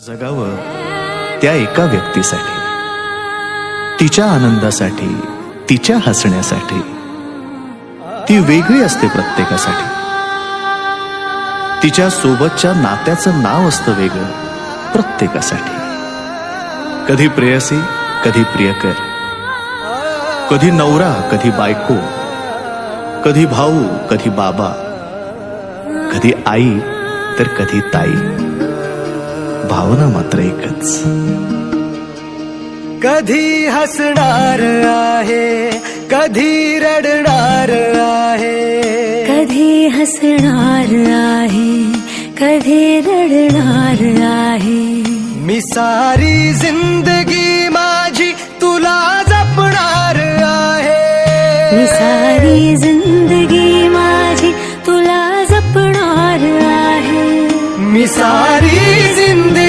जगावं त्या एका व्यक्तीसाठी. तिच्या आनंदासाठी तिच्या हसण्यासाठी. ती वेगळी असते प्रत्येकासाठी. तिच्या सोबतच्या नात्याचं नाव असतं वेगळं प्रत्येकासाठी. कधी प्रेयसी कधी प्रियकर. कधी नवरा कधी बायको. कधी भाऊ कधी बाबा. कधी आई तर कधी ताई. भावना मात्र एकच. कधी हसणार आहे कधी रडणार आहे? कधी हसणार आहे कधी रडणार आहे? मी सारी जिंदगी माझी तुला जपणार आहे. मी सारी सारी जिंदगी